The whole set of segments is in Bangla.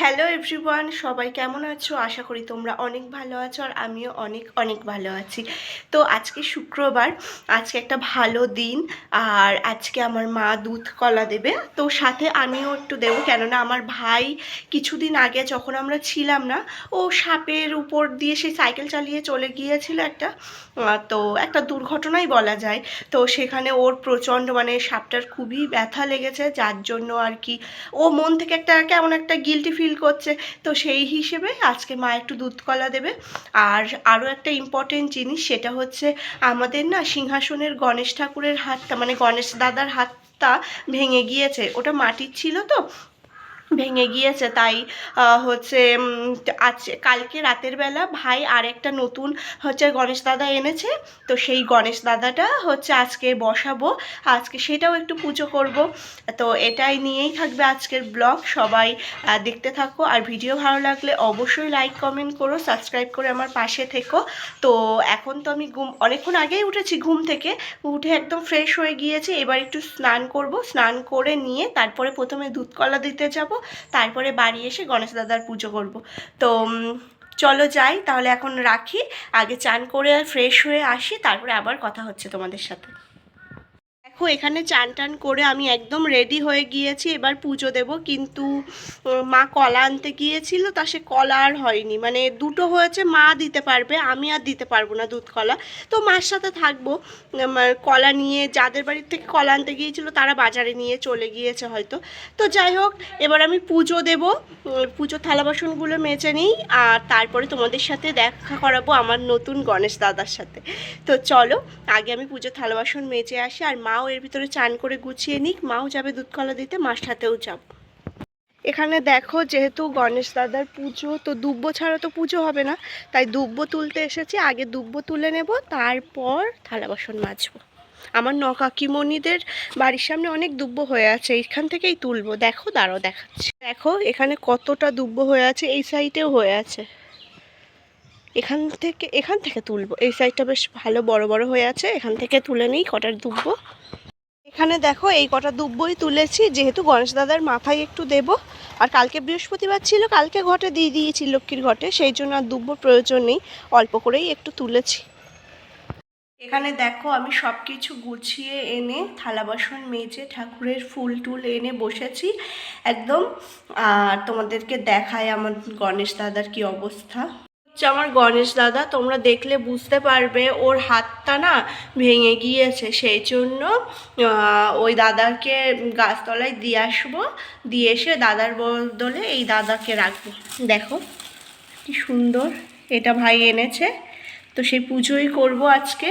হ্যালো এভরিওয়ান সবাই কেমন আছো? আশা করি তোমরা অনেক ভালো আছো আর আমিও অনেক অনেক ভালো আছি। তো আজকে শুক্রবার, আজকে একটা ভালো দিন আর আজকে আমার মা দুধ কলা দেবে। তো সাথে আমিও একটু দেবো, কেননা আমার ভাই কিছুদিন আগে যখন আমরা ছিলাম না, ও সাপের উপর দিয়ে সেই সাইকেল চালিয়ে চলে গিয়েছিল একটা তো একটা দুর্ঘটনাই বলা যায়। তো সেখানে ওর প্রচণ্ড মানে সাপটার খুবই ব্যথা লেগেছে, যার জন্য আর কি ও মন থেকে একটা কেমন একটা গিলটি ফিল করছে। তো সেই হিসেবে আজকে মা একটু দুধ কলা দেবে। আর আরও একটা ইম্পর্টেন্ট জিনিস, সেটা হচ্ছে আমাদের না সিংহাসনের গণেশ ঠাকুরের হাতটা মানে গণেশ দাদার হাতটা ভেঙে গিয়েছে। ওটা মাটির ছিল তো ভেঙে গিয়েছে। তাই হচ্ছে উম, আজ কালকে রাতের বেলা ভাই আরেকটা নতুন হচ্ছে গণেশ দাদা এনেছে। তো সেই গণেশ দাদাটা হচ্ছে আজকে বসাবো। আজকে সেটাও একটু পুজো করব। তো এটাই নিয়েই থাকবে আজকের ব্লগ। সবাই দেখতে থাকো। আর ভিডিও ভালো লাগলে অবশ্যই লাইক কমেন্ট করো সাবস্ক্রাইব করে আমার পাশে থেকো। তো এখন তো আমি ঘুম অনেকক্ষণ আগেই উঠেছি ঘুম থেকে। উঠে একদম ফ্রেশ হয়ে গিয়েছে। এবার একটু স্নান করব। স্নান করে নিয়ে তারপরে প্রথমে দুধ কলা দিতে যাব। তারপরে বাড়ি এসে গণেশ দাদার পুজো করব। তো চলো যাই, তাহলে এখন রাখি। আগে চান করে ফ্রেশ হয়ে আসি, তারপরে আবার কথা হচ্ছে তোমাদের সাথে। দেখো, এখানে চান টান করে আমি একদম রেডি হয়ে গিয়েছি, এবার পুজো দেব। কিন্তু মা কলা আনতে গিয়েছিল, তা সে কলা আর হয়নি। মানে দুটো হয়েছে, মা দিতে পারবে, আমি আর দিতে পারব না দুধ কলা। তো মার সাথে থাকব কলা নিয়ে, যাদের বাড়ির থেকে কলা আনতে গিয়েছিল, তারা বাজারে নিয়ে চলে গিয়েছে হয়তো। তো যাই হোক, এবার আমি পুজো দেব পুজো থালা বাসনগুলো মেচে নিই, আর তারপরে তোমাদের সাথে দেখা করাবো আমার নতুন গণেশ দাদার সাথে। তো চলো, আগে আমি পুজো থালা বাসন মেজে আসি, আর মাও এর ভিতরে চান করে গুছিয়ে নিক। মাও যাবে দুধ কলা দিতে, মার সাথেও যাব। এখানে দেখো, যেহেতু গণেশ দাদার পুজো, তো দুব্ব ছাড়া তো পুজো হবে না। তাই দুব্ব তুলতে এসেছি। আগে দুব্ব তুলে নেব, তারপর থালা বাসন মাজবো। আমার ন কাকিমণিদের বাড়ির সামনে অনেক দুব্ব হয়ে আছে, এখান থেকেই তুলবো। দেখো দাঁড়াও দেখাচ্ছি। দেখো, এখানে কতটা দুব্ব হয়ে আছে, এই সাইডেও হয়ে আছে। এখান থেকে এখান থেকে তুলবো। এই সাইডটা বেশ ভালো বড় বড় হয়ে আছে, এখান থেকে তুলে নিই কটার দুব্ব। এখানে দেখো এই কটা দুব্বই তুলেছি, যেহেতু গণেশ দাদার মাথায় একটু দেব। আর কালকে বৃহস্পতিবার ছিল, কালকে ঘটে দিয়ে দিয়েছি লক্ষ্মীর ঘটে, সেই জন্য আর দুব্বর প্রয়োজন নেই, অল্প করেই একটু তুলেছি। এখানে দেখো আমি সব কিছু গুছিয়ে এনে, থালা বাসন মেজে, ঠাকুরের ফুল টুল এনে বসেছি। একদম, আর তোমাদেরকে দেখায় আমার গণেশ দাদার কি অবস্থা। হচ্ছে আমার গণেশ দাদা, তোমরা দেখলে বুঝতে পারবে ওর হাতটা না ভেঙে গিয়েছে। সেই জন্য ওই দাদাকে গাছতলায় দিয়ে আসব। দিয়ে এসে দাদার বদলে এই দাদাকে রাখব। দেখো, কি সুন্দর এটা ভাই এনেছে। তো সেই পুজোই করব আজকে।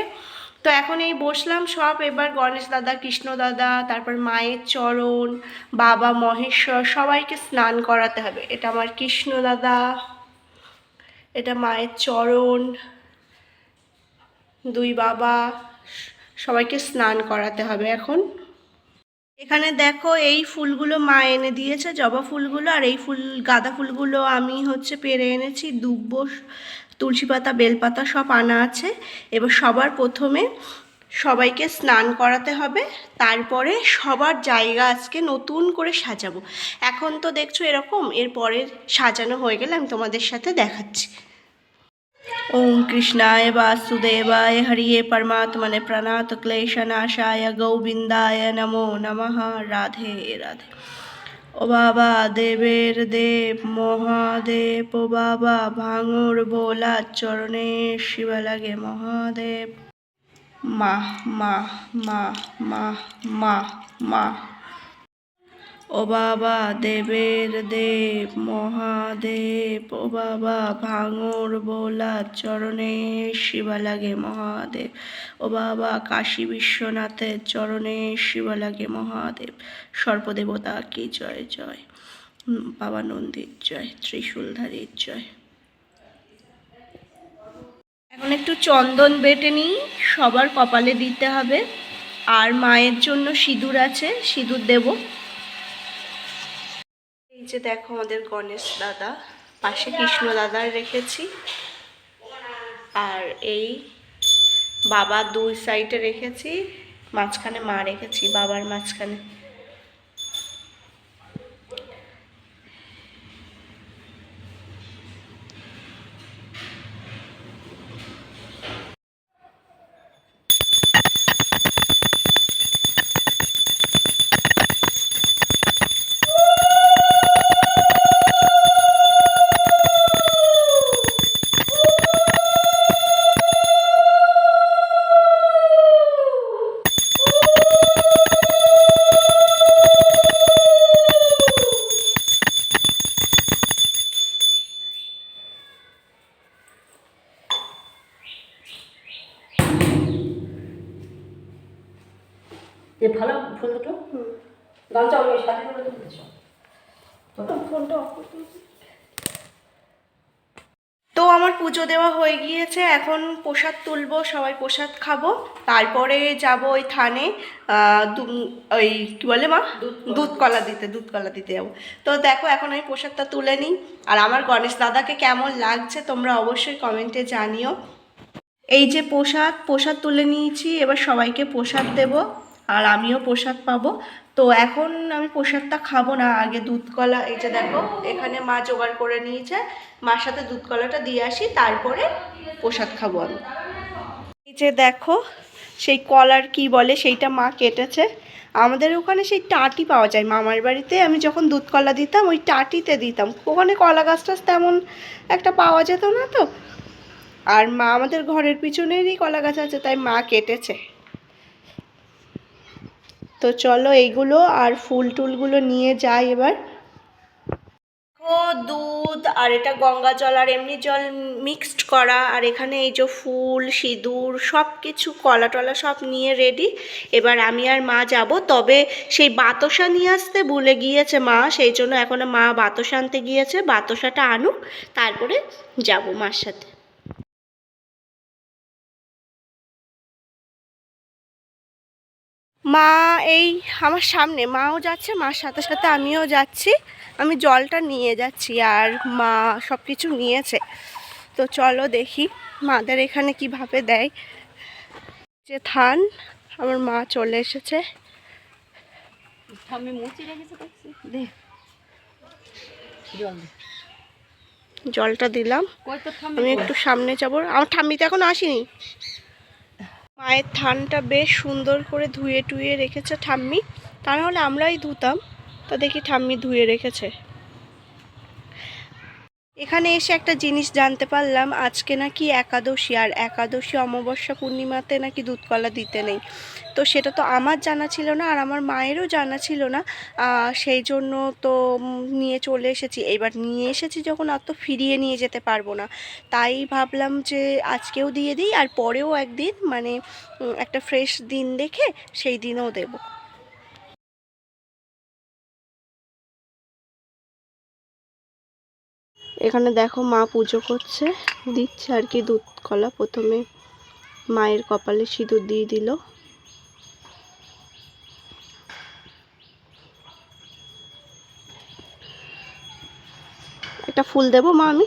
তো এখন এই বসলাম সব, এবার গণেশ দাদা, কৃষ্ণ দাদা, তারপর মায়ের চরণ, বাবা মহেশ্বর, সবাইকে স্নান করাতে হবে। এটা আমার কৃষ্ণ দাদা। এটা মায়ের চরণ, দুই বাবা, সবাইকে স্নান করাতে হবে এখন। এখানে দেখো এই ফুলগুলো মা এনে দিয়েছে, জবা ফুলগুলো, আর এই ফুল, গাঁদা ফুলগুলো আমি হচ্ছে পেরে এনেছি, দুব্ব, তুলসী পাতা, বেলপাতা সব আনা আছে। এবার সবার প্রথমে সবাইকে স্নান করাতে হবে, তারপরে সবার জায়গা আজকে নতুন করে সাজাবো। এখন তো দেখছ এরকম, এরপরে সাজানো হয়ে গেলে আমি তোমাদের সাথে দেখাচ্ছি। কৃষ্ণায় বাসুদেবায় হরিয়ে পরমাত্মনে প্রণাত ক্লেশনাশায় গোবিন্দায় নমো নমঃ রাধে রাধে ও বাবা দেবের দেব মহাদেব ও বাবা ভাঙর বোলা চরণে শিব লাগে মহাদেব মা মা মা মা মা মা ও বাবা, দেবের দেব, মহাদেব, ও বাবা, ভাঙর বোলা চরণে শিবা লাগে মহাদেব, ও বাবা, কাশী বিশ্বনাথের চরণে শিবা লাগে মহাদেব, সর্পদেবতা কি জয় জয় বাবা নন্দীর জয়, ত্রিশূলধারীর জয়। এখন একটু চন্দন বেটে নিই, সবার কপালে দিতে হবে, আর মায়ের জন্য সিঁদুর আছে, সিঁদুর দেবো। যে দেখো আমাদের গণেশ দাদা, পাশে কৃষ্ণ দাদার রেখেছি। আর এই বাবা দুই সাইডে রেখেছি, মাঝখানে মা রেখেছি, বাবার মাঝখানে যে ভালো ফুল দুটো গামছা ওই সাথে করে তুলতেছ ফোনটা অফ করতে তো আমার পুজো দেওয়া হয়ে গিয়েছে এখন প্রসাদ তুলবো সবাই প্রসাদ খাব। তারপরে যাব ওই থানে ওই কি বলে মা? দুধ কলা দিতে দুধ কলা দিতে যাব। তো দেখো এখন আমি প্রসাদটা তুলে নিই। আর আমার গণেশ দাদাকে কেমন লাগছে তোমরা অবশ্যই কমেন্টে জানিও। এই যে প্রসাদ প্রসাদ তুলে নিয়েছি এবার সবাইকে প্রসাদ দেব আর আমিও প্রসাদ পাবো। তো এখন আমি প্রসাদটা খাব না, আগে দুধ কলা এই যে দেখো, এখানে মা জোগাড় করে নিয়েছে। মার সাথে দুধ কলাটা দিয়ে আসি, তারপরে প্রসাদ খাব আমি। এই যে দেখো, সেই কলার কি বলে, সেইটা মা কেটেছে। আমাদের ওখানে সেই টাটি পাওয়া যায়, মামার বাড়িতে আমি যখন দুধ কলা দিতাম, ওই টাটিতে দিতাম। ওখানে কলা গাছ টাছ তেমন একটা পাওয়া যেত না তো। আর মা আমাদের ঘরের পিছনেরই কলা গাছ আছে, তাই মা কেটেছে। তো চলো এইগুলো আর ফুল টুলগুলো নিয়ে যাই এবার। দুধ আর এটা গঙ্গা জল আর এমনি জল মিক্সড করা। আর এখানে এই যে ফুল, সিঁদুর সব কিছু কলা টলা সব নিয়ে রেডি এবার আমি আর মা যাব। তবে সেই বাতসা নিয়ে আসতে ভুলে গিয়েছে মা। সেই জন্য এখন মা বাতসা আনতে গিয়েছে। বাতসাটা আনুক, তারপরে যাব মার সাথে। মা এই আমার সামনে মাও যাচ্ছে মার সাথে সাথে আমিও যাচ্ছি। আমি জলটা নিয়ে যাচ্ছি আর মা সব কিছু নিয়েছে। তো চলো দেখি মাদের এখানে কীভাবে দেয়। যে থান আমার মা চলে এসেছে। জলটা দিলাম। আমি একটু সামনে যাব। আমার ঠাম্মিতে এখন আসেনি। মায়ের থানটা বেশ সুন্দর করে ধুয়ে টুয়ে রেখেছে ঠাম্মি। তা নাহলে আমরাই ধুতাম। তা দেখি ঠাম্মি ধুয়ে রেখেছে। এখানে এসে একটা জিনিস জানতে পারলাম, আজকে নাকি একাদশী, আর একাদশী অমাবস্যা পূর্ণিমাতে নাকি দুধকলা দিতে নেই। তো সেটা তো আমার জানা ছিল না, আর আমার মায়েরও জানা ছিল না। সেই জন্য তো নিয়ে চলে এসেছি। এবার নিয়ে এসেছি যখন, আর তো ফিরিয়ে নিয়ে যেতে পারব না। তাই ভাবলাম যে আজকেও দিয়ে দিই, আর পরেও একদিন মানে একটা ফ্রেশ দিন দেখে সেই দিনও দেব। এখানে দেখো মা পুজো করছে, দিচ্ছে আর কি দুধ কলা। প্রথমে মায়ের কপালে সিঁদুর দিয়ে দিল। একটা ফুল দেবো মা আমি?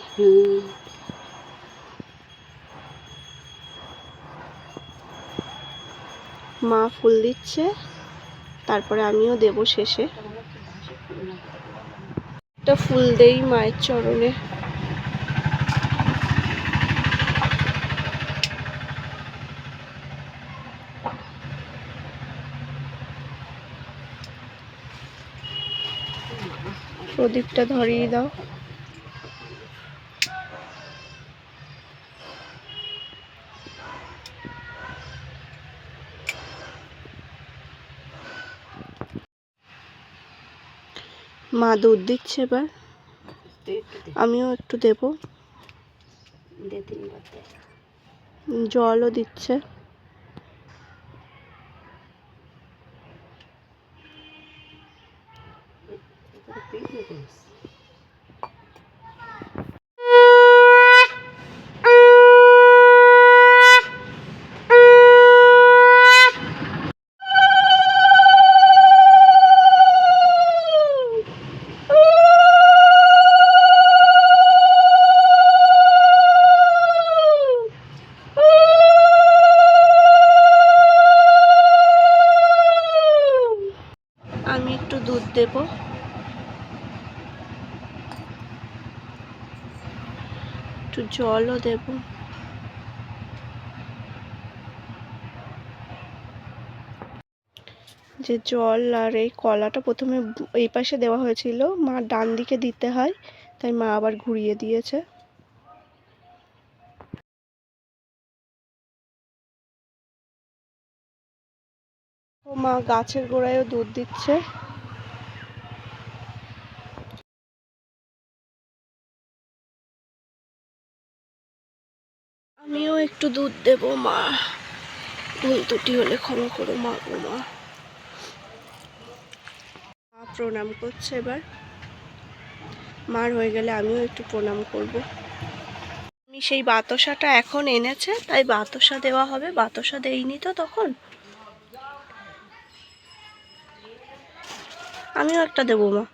মা ফুল দিচ্ছে, তারপরে আমিও দেব শেষে। একটা ফুল দেই মায়ের চরণে। প্রদীপটা ধরিয়ে দাও। মা দুধ দিচ্ছে এবার। আমিও একটু দেব। জলও দিচ্ছে। Thank পেট দেব। একটু জলও দেব। যে জল আর এই কলাটা প্রথমে এই পাশে দেওয়া হয়েছিল। মা ডান দিকে দিতে হয়, তাই মা আবার ঘুরিয়ে দিয়েছে। মা গাছের গোড়ায়ও দুধ দিচ্ছে। আমিও একটু দুধ দেবো, মা। ভুল ত্রুটি হলে ক্ষমা করো, মা গো, মা। প্রণাম করছে এবার। মার হয়ে গেলে আমিও একটু প্রণাম করব। আমি সেই বাতাসাটা এখন এনেছে, তাই বাতাসা দেওয়া হবে। বাতাসা দেইনি তো তখন। আমিও একটা দেবো, মা।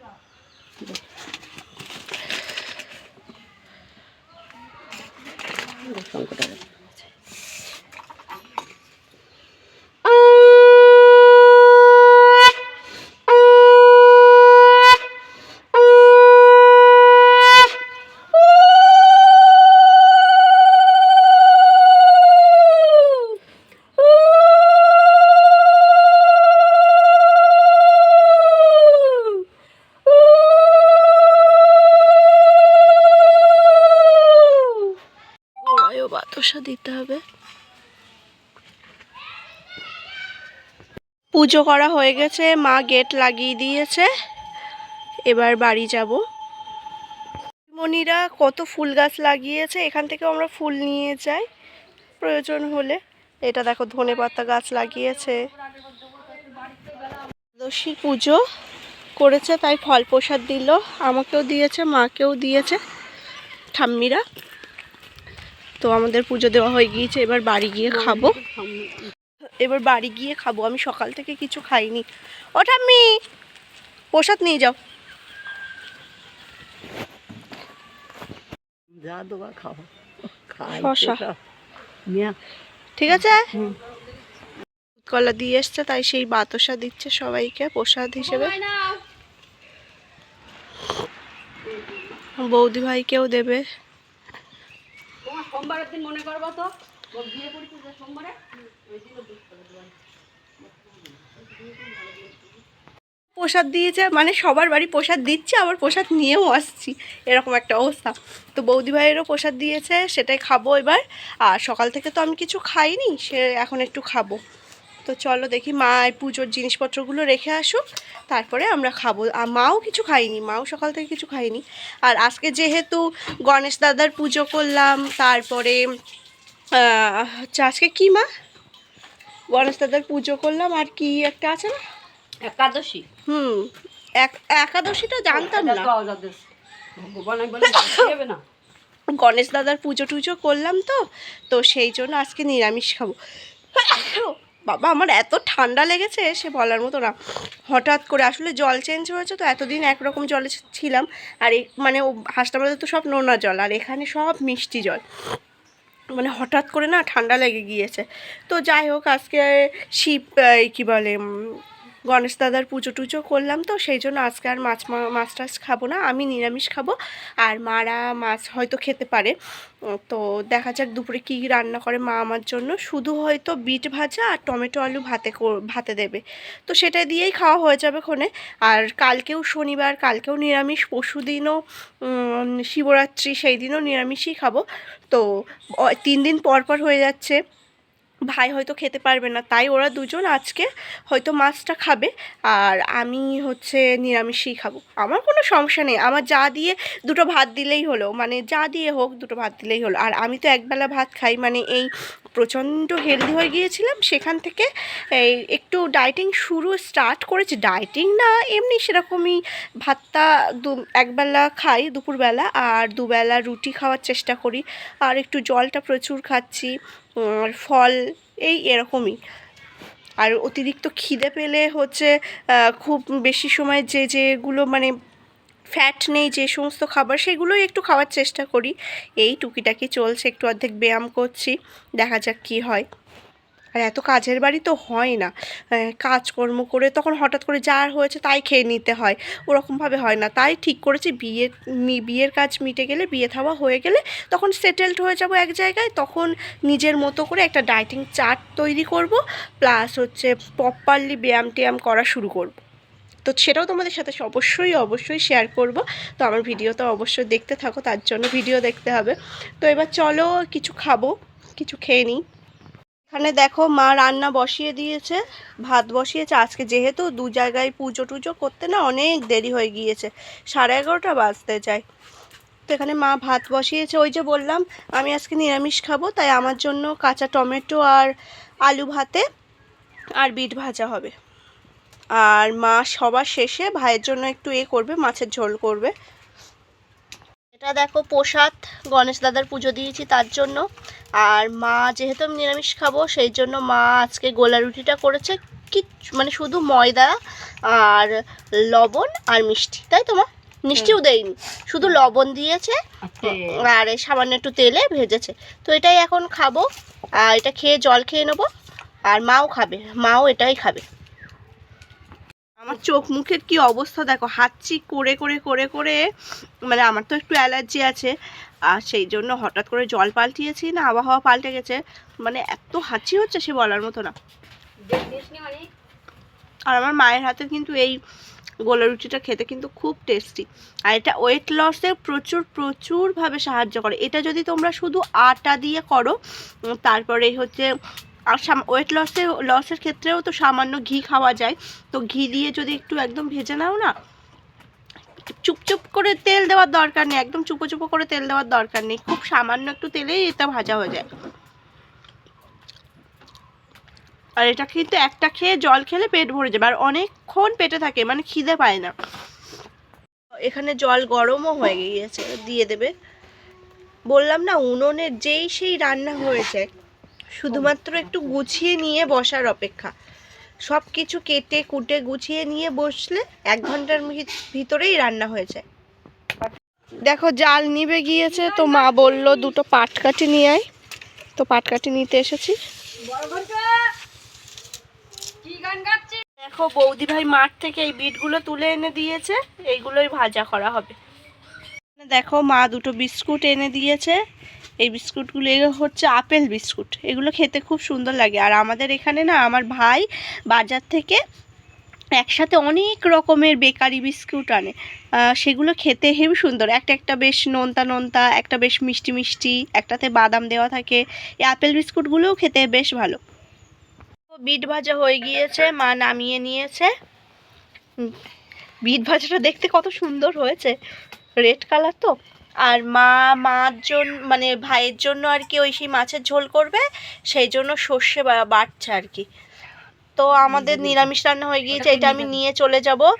শঙ্করটা গোড়ায়ও বাতাসা দিতে হবে। পুজো করা হয়ে গেছে, মা গেট লাগিয়ে দিয়েছে। এবার বাড়ি যাব। মনিরা কত ফুল গাছ লাগিয়েছে, এখান থেকে আমরা ফুল নিয়ে যাই। প্রয়োজন হলে। এটা দেখো, ধনে পাতা গাছ লাগিয়েছে। দশী পুজো করেছে, তাই ফল প্রসাদ দিল। আমাকেও দিয়েছে, মাকেও দিয়েছে। ঠাম্মিরা তো আমাদের পুজো দেওয়া হয়ে গিয়েছে এবার বাড়ি গিয়ে খাব। এবার বাড়ি গিয়ে খাব আমি সকাল থেকে কিছু খাইনি। ও ঠাম্মি প্রসাদ নিয়ে যাও। যা দেবা খাও খাই শশা। ঠিক আছে? কলা দিয়ে এসছে তাই সেই বাতাসা দিচ্ছে সবাইকে প্রসাদ হিসেবে। বৌদি ভাইকেও দেবে। সোমবারের দিন মনে করব তো? বিয়ে করেছি যে সোমবারে। প্রসাদ দিয়েছে মানে সবার বাড়ি প্রসাদ দিচ্ছে, আবার প্রসাদ নিয়েও আসছি। এরকম একটা অবস্থা। তো বৌদি ভাইয়েরও প্রসাদ দিয়েছে, সেটাই খাব এবার। আর সকাল থেকে তো আমি কিছু খাইনি, সে এখন একটু খাব। তো চলো দেখি মা পুজোর জিনিসপত্রগুলো রেখে আসুক। তারপরে আমরা খাব। আর মাও কিছু খাইনি মাও সকাল থেকে কিছু খাইনি আর আজকে যেহেতু গণেশ দাদার পুজো করলাম তারপরে হচ্ছে আজকে কি মা? গণেশ দাদার পুজো করলাম আর কি একটা আছে না? একাদশী। হুম এক একাদশীটা জানতাম না। গণেশ দাদার পুজো টুজো করলাম তো তো সেই জন্য আজকে নিরামিষ খাব। বাবা, আমার এত ঠান্ডা লেগেছে, সে বলার মতো না। হঠাৎ করে আসলে জল চেঞ্জ হয়েছে তো, এতদিন একরকম জলে ছিলাম। আর মানে হাসপাতালে তো সব নোনা জল, আর এখানে সব মিষ্টি জল। মানে হঠাৎ করে না ঠান্ডা লেগে গিয়েছে। তো যাই হোক, আজকে শিব কী বলে গণেশ দাদার পুজো টুজো করলাম তো, সেই জন্য আজকে আর মাছ মাছ টাছ খাব না, আমি নিরামিষ খাব, আর মারা মাছ হয়তো খেতে পারে। তো দেখা যাক দুপুরে কী রান্না করে মা আমার জন্য। শুধু হয়তো বিট ভাজা আর টমেটো আলু ভাতে ভাতে দেবে। তো সেটা দিয়েই খাওয়া হয়ে যাবে ক্ষণে। আর কালকেও শনিবার, কালকেও নিরামিষ, পরশু দিনও শিবরাত্রি, সেই দিনও নিরামিষই খাব। তো তিন দিন পর পর হয়ে যাচ্ছে। ভাই হয়তো খেতে পারবে না, তাই ওরা দুজন আজকে হয়তো মাছটা খাবে আর আমি হচ্ছে নিরামিষই খাব। আমার কোনো সমস্যা নেই, আমার যা দিয়ে দুটো ভাত দিলেই হলো মানে যা দিয়ে হোক দুটো ভাত দিলেই হলো। আর আমি তো একবেলা ভাত খাই মানে এই প্রচণ্ড হেলদি হয়ে গিয়েছিলাম, সেখান থেকে এই একটু ডায়েটিং শুরু স্টার্ট করেছি। ডায়েটিং না, এমনি সেরকমই ভাতটা দু, একবেলা খাই দুপুরবেলা, আর দুবেলা রুটি খাওয়ার চেষ্টা করি, আর একটু জলটা প্রচুর খাচ্ছি। ফল, এই এরকমই। আর অতিরিক্ত খিদে পেলে হচ্ছে খুব বেশি সময় যে যেগুলো মানে ফ্যাট নেই, যে সমস্ত খাবার, সেগুলোই একটু খাওয়ার চেষ্টা করি। এই টুকিটাকি চলছে, একটু অর্ধেক ব্যায়াম করছি, দেখা যাক কী হয়। আর এত কাজের বাড়ি তো হয় না। কাজকর্ম করে তখন হঠাৎ করে যার হয়েছে তাই খেয়ে নিতে হয়। ওরকমভাবে হয় না। তাই ঠিক করেছি, বিয়ে বিয়ের কাজ মিটে গেলে, বিয়ে থাওয়া হয়ে গেলে তখন সেটেলড হয়ে যাব এক জায়গায়। তখন নিজের মতো করে একটা ডায়েটিং চার্ট তৈরি করব প্লাস হচ্ছে প্রপারলি ব্যায়াম ট্যায়াম করা শুরু করব। তো সেটাও তোমাদের সাথে অবশ্যই অবশ্যই শেয়ার করব। তো আমার ভিডিও তো অবশ্যই দেখতে থাকো, তার জন্য ভিডিও দেখতে হবে। তো এবার চলো, কিছু খাব, কিছু খেয়ে নিই। এখানে দেখো মা রান্না বসিয়ে দিয়েছে, ভাত বসিয়েছে। আজকে যেহেতু দু জায়গায় পুজো টুজো করতে না অনেক দেরি হয়ে গিয়েছে, সাড়ে এগারোটা বাজতে যায়। তো এখানে মা ভাত বসিয়েছে। ওই যে বললাম, আমি আজকে নিরামিষ খাব, তাই আমার জন্য কাঁচা টমেটো আর আলু ভাতে আর বিট ভাজা হবে। আর মা সবার শেষে ভাইয়ের জন্য একটু এ করবে, মাছের ঝোল করবে। এটা দেখো প্রসাদ গণেশ দাদার পুজো দিয়েছি তার জন্য। আর মা যেহেতু আমি নিরামিষ খাব সেই জন্য মা আজকে গোলা রুটিটা করেছে কি মানে শুধু ময়দা আর লবণ আর মিষ্টি তাই তো মা? মিষ্টিও দেয়নি শুধু লবণ দিয়েছে আর এই সামান্য একটু তেলে ভেজেছে। তো এটাই এখন খাব আর এটা খেয়ে জল খেয়ে নেব আর মাও খাবে মাও এটাই খাবে। আমার চোখ মুখের কি অবস্থা দেখো হাঁচি করে করে করে করে মানে আমার তো একটু অ্যালার্জি আছে আর সেই জন্য হঠাৎ করে জল পাল্টিয়েছি না আবহাওয়া পাল্টে গেছে মানে এত হাঁচি হচ্ছে সে বলার মতো না। আর আমার মায়ের হাতে কিন্তু এই গোলা রুটিটা খেতে কিন্তু খুব টেস্টি আর এটা ওয়েট লসে প্রচুর প্রচুরভাবে সাহায্য করে। এটা যদি তোমরা শুধু আটা দিয়ে করো তারপরে হচ্ছে আর ওয়েট লসে লসের ক্ষেত্রেও তো সামান্য ঘি খাওয়া যায়। তো ঘি দিয়ে যদি একটু একদম ভেজে নাও না চুপচুপ করে তেল দেওয়ার দরকার নেই, একদম চুপো চুপো করে তেল দেওয়ার দরকার নেই, খুব সামান্য একটু তেলেই এটা ভাজা হয়ে যায়। আর এটা কিন্তু একটা খেয়ে জল খেলে পেট ভরে যাবে, আর অনেকক্ষণ পেটে থাকে মানে খিদে পায় না। এখানে জল গরমও হয়ে গিয়েছে, দিয়ে দেবে। বললাম না উনুনের যেই সেই রান্না হয়েছে শুধুমাত্র একটু গুছিয়ে নিয়ে বসার অপেক্ষা। সব কিছু কেটে কুটে গুছিয়ে নিয়ে বসলে এক ঘণ্টার ভিতরেই রান্না হয়ে যায়। দেখো জাল নিবে গিয়েছে তো মা বলল দুটো পাটকাঠি নিয়ে আয়। তো পাটকাঠি নিতে এসেছি। দেখো বৌদি ভাই মাঠ থেকে এই বিটগুলো তুলে এনে দিয়েছে এইগুলোই ভাজা করা হবে। দেখো মা দুটো বিস্কুট এনে দিয়েছে। এই বিস্কুটগুলো, এগুলো হচ্ছে আপেল বিস্কুট। এগুলো খেতে খুব সুন্দর লাগে। আর আমাদের এখানে না, আমার ভাই বাজার থেকে একসাথে অনেক রকমের বেকারি বিস্কুট আনে। সেগুলো খেতে হেবি সুন্দর। একটা একটা বেশ নোনতা নোনতা, একটা বেশ মিষ্টি মিষ্টি, একটাতে বাদাম দেওয়া থাকে। এই আপেল বিস্কুটগুলোও খেতে বেশ ভালো। বিট ভাজা হয়ে গিয়েছে, মা নামিয়ে নিয়েছে। বিট ভাজাটা দেখতে কত সুন্দর হয়েছে। রেড কালার তো? আর মা মার জন্য মানে ভাইয়ের জন্য আর কি ওই সেই মাছের ঝোল করবে সেই জন্য সর্ষে বা- বাটছে আর কি। তো আমাদের নিরামিষ রান্না হয়ে গিয়েছে এটা আমি নিয়ে চলে যাব।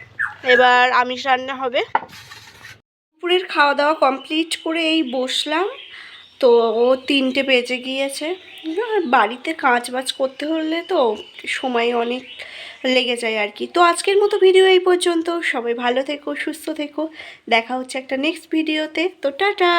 এবার আমিষ রান্না হবে। দুপুরের খাওয়া দাওয়া কমপ্লিট করে এই বসলাম। তো ও তিনটে বেজে গিয়েছে। আর বাড়িতে কাজ বাজ করতে হলে তো সময় অনেক লেগে যায় আর কি। তো আজকের মতো ভিডিও এই পর্যন্ত। সবাই ভালো থেকো, সুস্থ থেকো। দেখা হচ্ছে একটা নেক্সট ভিডিওতে তো টাটা!